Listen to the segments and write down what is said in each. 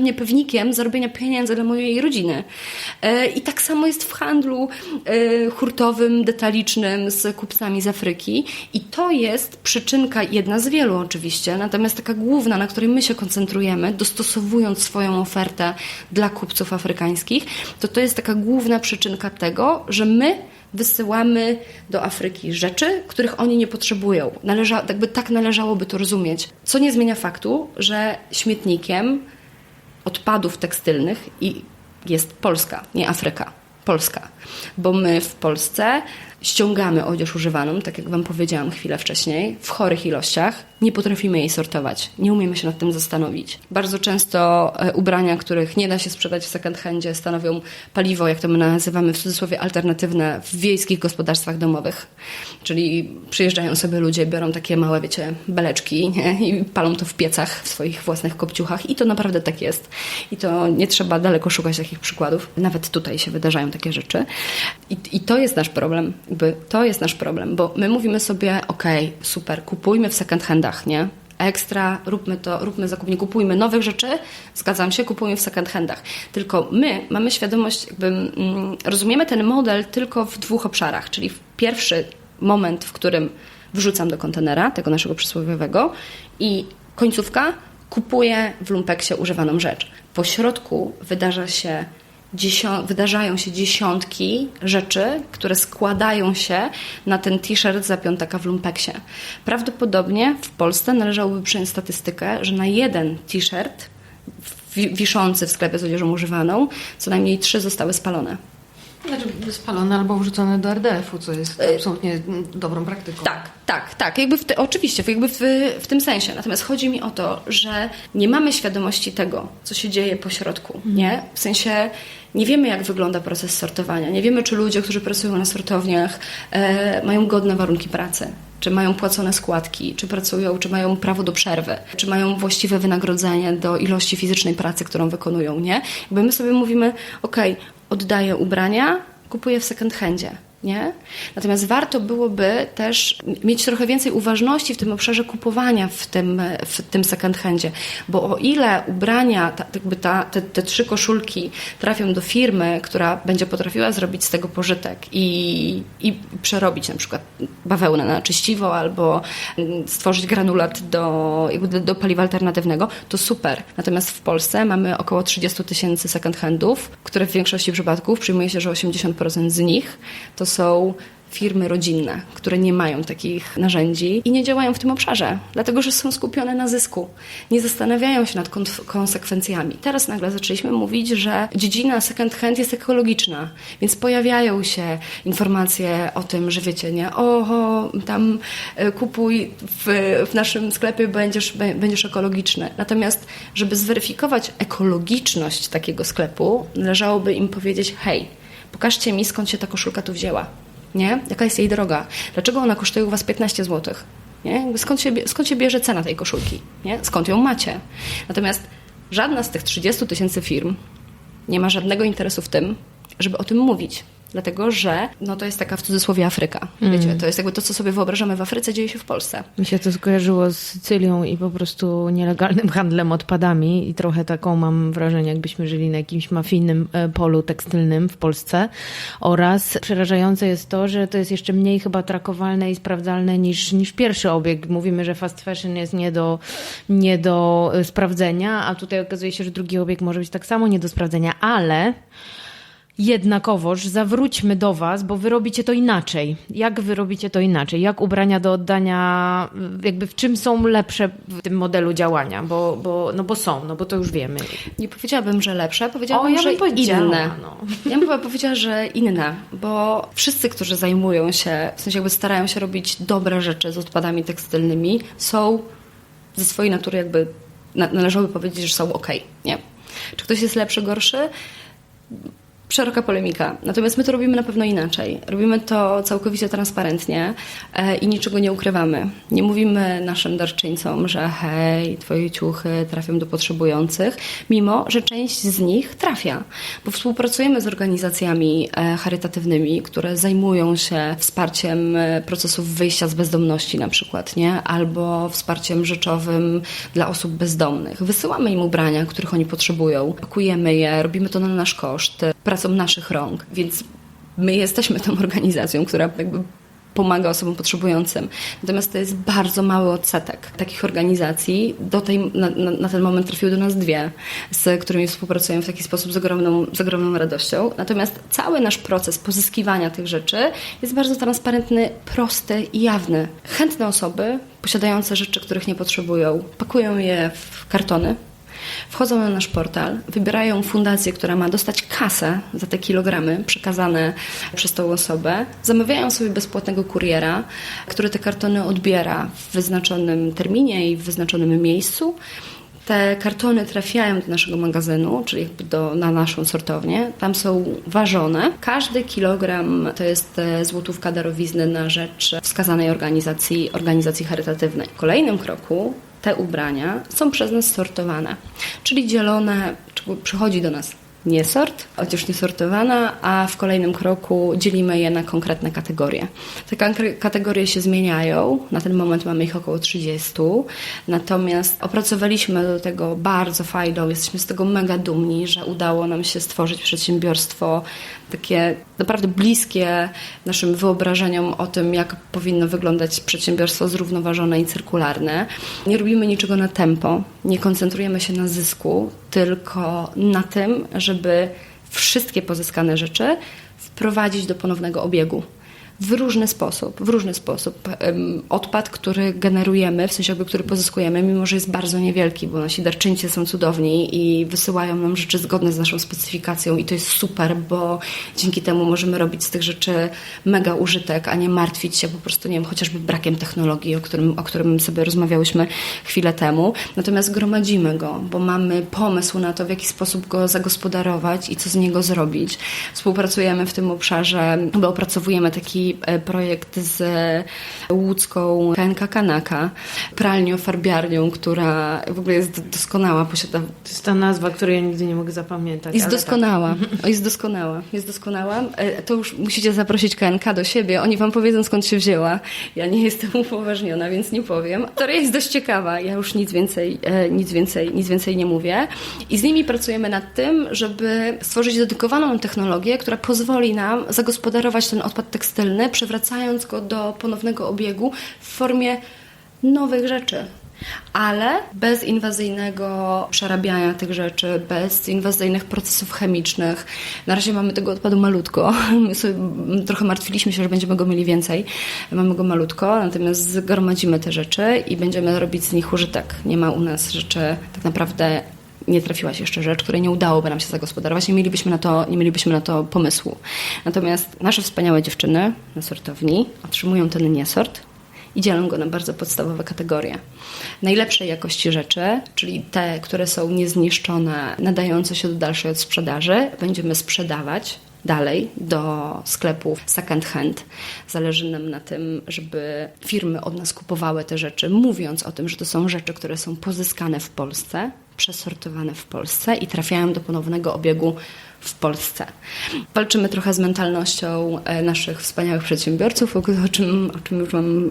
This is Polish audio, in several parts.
mnie pewnikiem zarobienia pieniędzy dla mojej rodziny. E, I tak samo jest w handlu e, hurtowym, detalicznym z kupcami z Afryki. I to jest przyczynka, jedna z wielu oczywiście, natomiast taka główna, na której my się koncentrujemy, dostosowując swoją ofertę dla kupców afrykańskich, to to jest taka główna przyczynka tego, że my wysyłamy do Afryki rzeczy, których oni nie potrzebują. Należa, jakby tak należałoby to rozumieć. Co nie zmienia faktu, że śmietnikiem odpadów tekstylnych i jest Polska, nie Afryka. Polska. Bo my w Polsce ściągamy odzież używaną, tak jak Wam powiedziałam chwilę wcześniej, w chorych ilościach. Nie potrafimy jej sortować, nie umiemy się nad tym zastanowić. Bardzo często e, ubrania, których nie da się sprzedać w second handzie, stanowią paliwo, jak to my nazywamy w cudzysłowie, alternatywne w wiejskich gospodarstwach domowych. Czyli przyjeżdżają sobie ludzie, biorą takie małe, wiecie, beleczki nie? i palą to w piecach w swoich własnych kopciuchach i to naprawdę tak jest. I to nie trzeba daleko szukać takich przykładów. Nawet tutaj się wydarzają takie rzeczy. I, i to jest nasz problem jakby to jest nasz problem, bo my mówimy sobie, ok, super, kupujmy w second handach, nie? Ekstra, róbmy to, róbmy zakup, nie kupujmy nowych rzeczy, zgadzam się, kupujmy w second handach. Tylko my mamy świadomość, jakby mm, rozumiemy ten model tylko w dwóch obszarach, czyli w pierwszy moment, w którym wrzucam do kontenera, tego naszego przysłowiowego i końcówka kupuję w lumpeksie używaną rzecz. Po środku wydarza się wydarzają się dziesiątki rzeczy, które składają się na ten t-shirt za piątaka w lumpeksie. Prawdopodobnie w Polsce należałoby przyjąć statystykę, że na jeden t-shirt wiszący w sklepie z odzieżą używaną, co najmniej trzy zostały spalone. Znaczy spalone albo wrzucone do RDF-u, co jest y, absolutnie dobrą praktyką. Tak, tak, tak. Jakby w te, oczywiście, jakby w, w, tym sensie. Natomiast chodzi mi o to, że nie mamy świadomości tego, co się dzieje po środku, mhm. nie? W sensie nie wiemy, jak wygląda proces sortowania. Nie wiemy, czy ludzie, którzy pracują na sortowniach, e, mają godne warunki pracy czy mają płacone składki, czy pracują, czy mają prawo do przerwy, czy mają właściwe wynagrodzenie do ilości fizycznej pracy, którą wykonują, nie? Jakby my sobie mówimy, ok, oddaję ubrania, kupuję w second handzie nie? Natomiast warto byłoby też mieć trochę więcej uważności w tym obszarze kupowania w tym, w tym second handzie, bo o ile ubrania, ta, jakby ta, te, te trzy koszulki trafią do firmy, która będzie potrafiła zrobić z tego pożytek i, i przerobić na przykład bawełnę na czyściwo albo stworzyć granulat do, jakby do paliwa alternatywnego, to super. Natomiast w Polsce mamy około 30 tysięcy second handów, które w większości przypadków przyjmuje się, że 80% z nich to są firmy rodzinne, które nie mają takich narzędzi i nie działają w tym obszarze, dlatego że są skupione na zysku. Nie zastanawiają się nad konsekwencjami. Teraz nagle zaczęliśmy mówić, że dziedzina second hand jest ekologiczna, więc pojawiają się informacje o tym, że wiecie, nie, oho, tam e, kupuj w, w naszym sklepie, będziesz, będziesz ekologiczny. Natomiast, żeby zweryfikować ekologiczność takiego sklepu, należałoby im powiedzieć, hej, Pokażcie mi, skąd się ta koszulka tu wzięła. Nie? Jaka jest jej droga? Dlaczego ona kosztuje u Was 15 zł? Nie? Skąd, się, skąd się bierze cena tej koszulki? Nie? Skąd ją macie? Natomiast żadna z tych 30 tysięcy firm nie ma żadnego interesu w tym, żeby o tym mówić dlatego że no to jest taka w cudzysłowie Afryka. Mm. Wiecie, to jest jakby to, co sobie wyobrażamy w Afryce, dzieje się w Polsce. Mi się to skojarzyło z Sycylią i po prostu nielegalnym handlem odpadami i trochę taką mam wrażenie, jakbyśmy żyli na jakimś mafijnym e, polu tekstylnym w Polsce oraz przerażające jest to, że to jest jeszcze mniej chyba trakowalne i sprawdzalne niż, niż pierwszy obieg. Mówimy, że fast fashion jest nie do, nie do e, sprawdzenia, a tutaj okazuje się, że drugi obieg może być tak samo nie do sprawdzenia, ale jednakowoż zawróćmy do Was, bo wy robicie to inaczej. Jak wy robicie to inaczej? Jak ubrania do oddania, jakby w czym są lepsze w tym modelu działania? Bo, bo, no bo są, no bo to już wiemy. Nie powiedziałabym, że lepsze, powiedziałabym, o, ja że inne. No. Ja bym powiedziała, że inne, bo wszyscy, którzy zajmują się, w sensie jakby starają się robić dobre rzeczy z odpadami tekstylnymi, są ze swojej natury jakby należałoby powiedzieć, że są ok, nie? Czy ktoś jest lepszy, gorszy? Szeroka polemika. Natomiast my to robimy na pewno inaczej. Robimy to całkowicie transparentnie e, i niczego nie ukrywamy. Nie mówimy naszym darczyńcom, że hej, twoje ciuchy trafią do potrzebujących, mimo że część z nich trafia. Bo współpracujemy z organizacjami e, charytatywnymi, które zajmują się wsparciem e, procesów wyjścia z bezdomności na przykład, nie? Albo wsparciem rzeczowym dla osób bezdomnych. Wysyłamy im ubrania, których oni potrzebują, pakujemy je, robimy to na nasz koszt, pracą naszych rąk, więc my jesteśmy tą organizacją, która jakby pomaga osobom potrzebującym. Natomiast to jest bardzo mały odsetek takich organizacji. Do tej, na, na, na, ten moment trafiły do nas dwie, z którymi współpracujemy w taki sposób z ogromną, z ogromną radością. Natomiast cały nasz proces pozyskiwania tych rzeczy jest bardzo transparentny, prosty i jawny. Chętne osoby posiadające rzeczy, których nie potrzebują, pakują je w kartony, Wchodzą na nasz portal, wybierają fundację, która ma dostać kasę za te kilogramy przekazane przez tą osobę, zamawiają sobie bezpłatnego kuriera, który te kartony odbiera w wyznaczonym terminie i w wyznaczonym miejscu. Te kartony trafiają do naszego magazynu, czyli jakby do, na naszą sortownię. Tam są ważone. Każdy kilogram to jest e, złotówka darowizny na rzecz wskazanej organizacji, organizacji charytatywnej. W kolejnym kroku te ubrania są przez nas sortowane, czyli dzielone, przychodzi do nas nie sort, chociaż nie sortowana, a w kolejnym kroku dzielimy je na konkretne kategorie. Te kategorie się zmieniają, na ten moment mamy ich około 30, natomiast opracowaliśmy do tego bardzo fajną, jesteśmy z tego mega dumni, że udało nam się stworzyć przedsiębiorstwo takie naprawdę bliskie naszym wyobrażeniom o tym, jak powinno wyglądać przedsiębiorstwo zrównoważone i cyrkularne. Nie robimy niczego na tempo, nie koncentrujemy się na zysku, tylko na tym, żeby wszystkie pozyskane rzeczy wprowadzić do ponownego obiegu w różny sposób, w różny sposób. Odpad, który generujemy, w sensie jakby, który pozyskujemy, mimo że jest bardzo niewielki, bo nasi darczyńcy są cudowni i wysyłają nam rzeczy zgodne z naszą specyfikacją i to jest super, bo dzięki temu możemy robić z tych rzeczy mega użytek, a nie martwić się po prostu, nie wiem, chociażby brakiem technologii, o którym, o którym sobie rozmawiałyśmy chwilę temu. Natomiast gromadzimy go, bo mamy pomysł na to, w jaki sposób go zagospodarować i co z niego zrobić. Współpracujemy w tym obszarze, bo opracowujemy taki E, projekt z łódzką KNK Kanaka, pralnią, farbiarnią, która w ogóle jest doskonała. Posiada... To jest ta nazwa, której ja nigdy nie mogę zapamiętać. Jest doskonała. Tak. Jest doskonała. Jest doskonała. E, to już musicie zaprosić KNK do siebie. Oni wam powiedzą, skąd się wzięła. Ja nie jestem upoważniona, więc nie powiem. Historia jest dość ciekawa. Ja już nic więcej, e, nic więcej, nic więcej nie mówię. I z nimi pracujemy nad tym, żeby stworzyć dedykowaną technologię, która pozwoli nam zagospodarować ten odpad tekstylny przywracając go do ponownego obiegu w formie nowych rzeczy ale bez inwazyjnego przerabiania tych rzeczy, bez inwazyjnych procesów chemicznych. Na razie mamy tego odpadu malutko. My sobie trochę martwiliśmy się, że będziemy go mieli więcej. Mamy go malutko, natomiast zgromadzimy te rzeczy i będziemy robić z nich użytek. Nie ma u nas rzeczy tak naprawdę nie trafiła się jeszcze rzecz, której nie udałoby nam się zagospodarować, nie mielibyśmy na to, nie mielibyśmy na to pomysłu. Natomiast nasze wspaniałe dziewczyny na sortowni otrzymują ten niesort i dzielą go na bardzo podstawowe kategorie. Najlepszej jakości rzeczy, czyli te, które są niezniszczone, nadające się do dalszej odsprzedaży, będziemy sprzedawać dalej do sklepów second hand. Zależy nam na tym, żeby firmy od nas kupowały te rzeczy, mówiąc o tym, że to są rzeczy, które są pozyskane w Polsce, przesortowane w Polsce i trafiają do ponownego obiegu w Polsce. Walczymy trochę z mentalnością e, naszych wspaniałych przedsiębiorców, o czym, o czym już Wam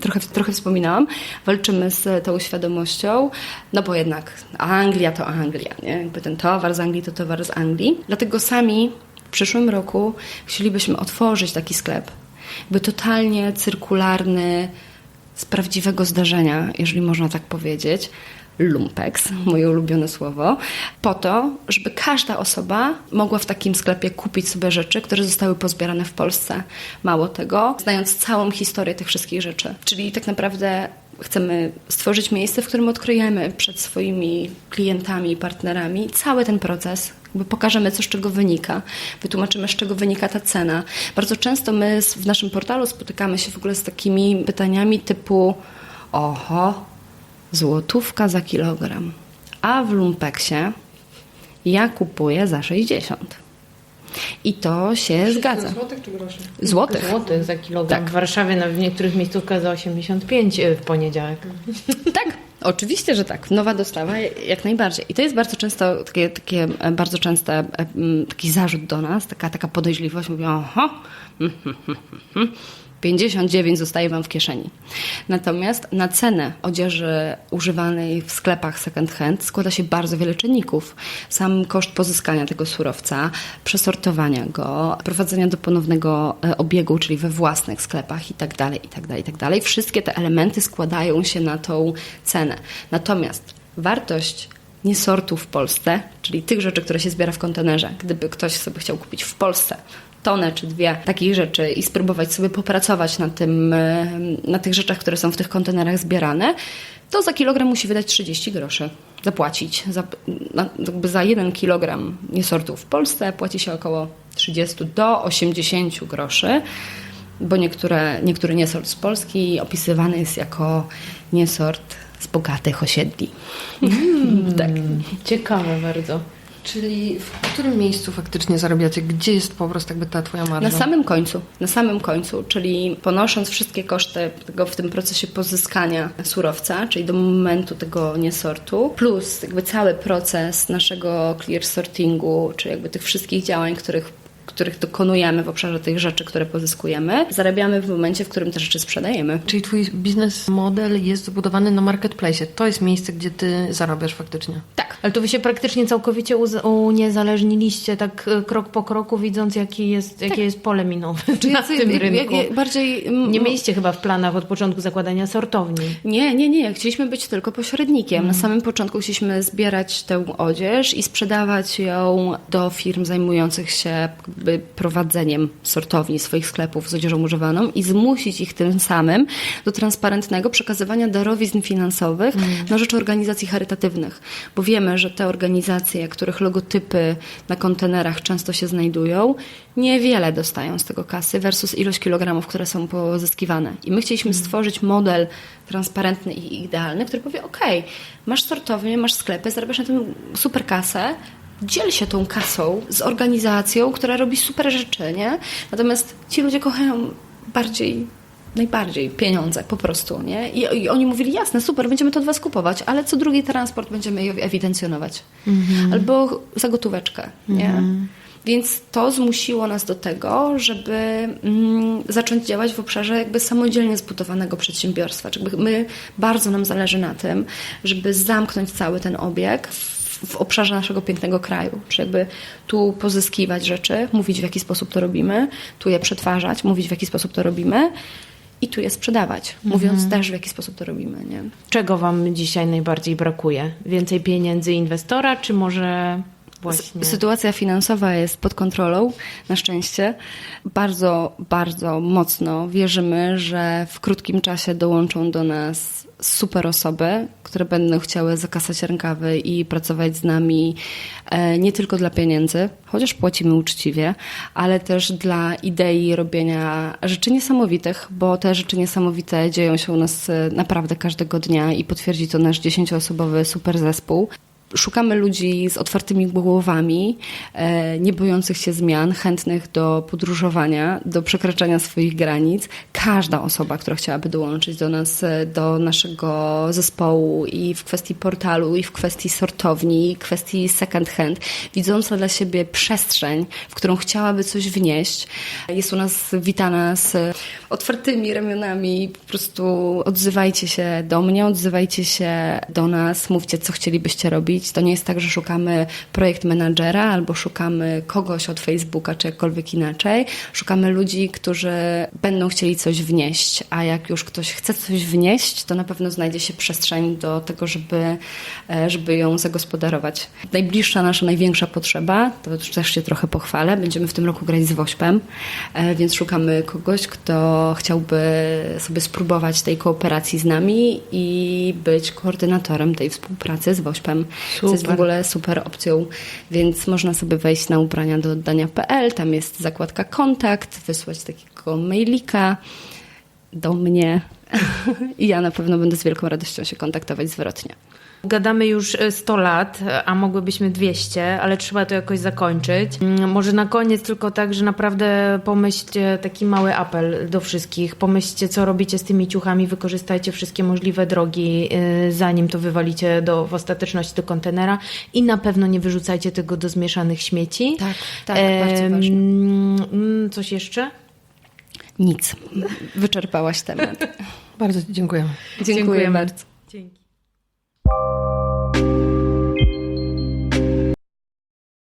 trochę, trochę wspominałam. Walczymy z tą świadomością, no bo jednak Anglia to Anglia, nie? Jakby ten towar z Anglii to towar z Anglii. Dlatego sami w przyszłym roku chcielibyśmy otworzyć taki sklep, by totalnie cyrkularny, z prawdziwego zdarzenia, jeżeli można tak powiedzieć, lumpex, moje ulubione słowo, po to, żeby każda osoba mogła w takim sklepie kupić sobie rzeczy, które zostały pozbierane w Polsce. Mało tego, znając całą historię tych wszystkich rzeczy. Czyli tak naprawdę chcemy stworzyć miejsce, w którym odkryjemy przed swoimi klientami i partnerami cały ten proces. Jakby pokażemy, co z czego wynika, wytłumaczymy, z czego wynika ta cena. Bardzo często my w naszym portalu spotykamy się w ogóle z takimi pytaniami typu oho, złotówka za kilogram, a w lumpeksie ja kupuję za 60. I to się zgadza. Złotych czy groszy? Złotych. Złotych za kilogram. Tak. W Warszawie w niektórych miejscówkach za 85 w poniedziałek. Tak, oczywiście, że tak. Nowa dostawa jak najbardziej. I to jest bardzo często takie, takie e, bardzo częste e, taki zarzut do nas, taka, taka podejrzliwość. Mówią, oho, 59 zostaje wam w kieszeni. Natomiast na cenę odzieży używanej w sklepach second hand składa się bardzo wiele czynników. Sam koszt pozyskania tego surowca, przesortowania go, prowadzenia do ponownego e, obiegu, czyli we własnych sklepach i tak dalej, i tak dalej, i tak dalej. Wszystkie te elementy składają się na tą cenę. Natomiast wartość niesortu w Polsce, czyli tych rzeczy, które się zbiera w kontenerze, gdyby ktoś sobie chciał kupić w Polsce tonę czy dwie takich rzeczy i spróbować sobie popracować na, tym, e, na tych rzeczach, które są w tych kontenerach zbierane, to za kilogram musi wydać 30 groszy. Zapłacić. Za, na, jakby za jeden kilogram niesortu w Polsce płaci się około 30 do 80 groszy, bo niektóre, niektóry niesort z Polski opisywany jest jako niesort z bogatych osiedli. tak. Ciekawe bardzo. Czyli w którym miejscu faktycznie zarabiacie? Gdzie jest po prostu jakby ta twoja marża? Na samym końcu, na samym końcu, czyli ponosząc wszystkie koszty tego w tym procesie pozyskania surowca, czyli do momentu tego niesortu, plus jakby cały proces naszego clear sortingu, czyli jakby tych wszystkich działań, których których dokonujemy w obszarze tych rzeczy, które pozyskujemy, zarabiamy w momencie, w którym te rzeczy sprzedajemy. Czyli twój biznes model jest zbudowany na marketplace. To jest miejsce, gdzie ty zarabiasz faktycznie. Tak. Ale to wy się praktycznie całkowicie uniezależniliście tak e, krok po kroku, widząc jaki jest, jakie jest pole minowe na tym jak- rynku. jak- bardziej, mm, Nie mieliście chyba w planach od początku zakładania sortowni. Nie, nie, nie. Chcieliśmy być tylko pośrednikiem. Na samym początku chcieliśmy zbierać tę odzież i sprzedawać ją do firm zajmujących się prowadzeniem sortowni swoich sklepów z odzieżą używaną i zmusić ich tym samym do transparentnego przekazywania darowizn finansowych na rzecz organizacji charytatywnych. Bo wiemy, że te organizacje, których logotypy na kontenerach często się znajdują, niewiele dostają z tego kasy versus ilość kilogramów, które są pozyskiwane. I my chcieliśmy stworzyć model transparentny i idealny, który powie: OK, masz sortownię, masz sklepy, zarabiasz na tym super kasę. Dziel się tą kasą z organizacją, która robi super rzeczy, nie? Natomiast ci ludzie kochają bardziej najbardziej pieniądze po prostu, nie? I, I oni mówili, jasne, super, będziemy to od was kupować, ale co drugi transport będziemy je ewidencjonować. Albo za gotóweczkę, nie? Więc to zmusiło nas do tego, żeby mm, zacząć działać w obszarze jakby samodzielnie zbudowanego przedsiębiorstwa. Czyli my bardzo nam zależy na tym, żeby zamknąć cały ten obieg w, w obszarze naszego pięknego kraju. Czyli jakby tu pozyskiwać rzeczy, mówić w jaki sposób to robimy, tu je przetwarzać, mówić w jaki sposób to robimy i tu je sprzedawać, mówiąc też w jaki sposób to robimy. Nie? Czego wam dzisiaj najbardziej brakuje? Więcej pieniędzy inwestora, czy może właśnie... Sytuacja finansowa jest pod kontrolą, na szczęście. Bardzo, bardzo mocno wierzymy, że w krótkim czasie dołączą do nas super osoby, które będą chciały zakasać rękawy i pracować z nami e, nie tylko dla pieniędzy, chociaż płacimy uczciwie, ale też dla idei robienia rzeczy niesamowitych, bo te rzeczy niesamowite dzieją się u nas e, naprawdę każdego dnia i potwierdzi to nasz dziesięcioosobowy super zespół. Szukamy ludzi z otwartymi głowami, e, nie bojących się zmian, chętnych do podróżowania, do przekraczania swoich granic. Każda osoba, która chciałaby dołączyć do nas, e, do naszego zespołu i w kwestii portalu, i w kwestii sortowni, i kwestii second hand, widząca dla siebie przestrzeń, w którą chciałaby coś wnieść, jest u nas witana z otwartymi ramionami. Po prostu odzywajcie się do mnie, odzywajcie się do nas, mówcie, co chcielibyście robić. To nie jest tak, że szukamy projekt menadżera albo szukamy kogoś od Facebooka, czy jakkolwiek inaczej. Szukamy ludzi, którzy będą chcieli coś wnieść, a jak już ktoś chce coś wnieść, to na pewno znajdzie się przestrzeń do tego, żeby, e, żeby ją zagospodarować. Najbliższa nasza, największa potrzeba, to też się trochę pochwalę, będziemy w tym roku grać z Wośpem, e, więc szukamy kogoś, kto chciałby sobie spróbować tej kooperacji z nami i być koordynatorem tej współpracy z Wośpem. Co jest w ogóle super opcją, więc można sobie wejść na ubrania do oddania.pl, tam jest zakładka kontakt, wysłać takiego mailika do mnie i ja na pewno będę z wielką radością się kontaktować zwrotnie. Gadamy już e, 100 lat, a mogłybyśmy 200, ale trzeba to jakoś zakończyć. Mm, Może na koniec tylko tak, że naprawdę pomyślcie taki mały apel do wszystkich. Pomyślcie, co robicie z tymi ciuchami, wykorzystajcie wszystkie możliwe drogi, y, zanim to wywalicie do, w ostateczności do kontenera i na pewno nie wyrzucajcie tego do zmieszanych śmieci. Tak, tak, bardzo ważne. Em, Coś jeszcze? Nic. Wyczerpałaś temat. Bardzo dziękuję. Dziękuję Dziękujemy. bardzo. Dzięki.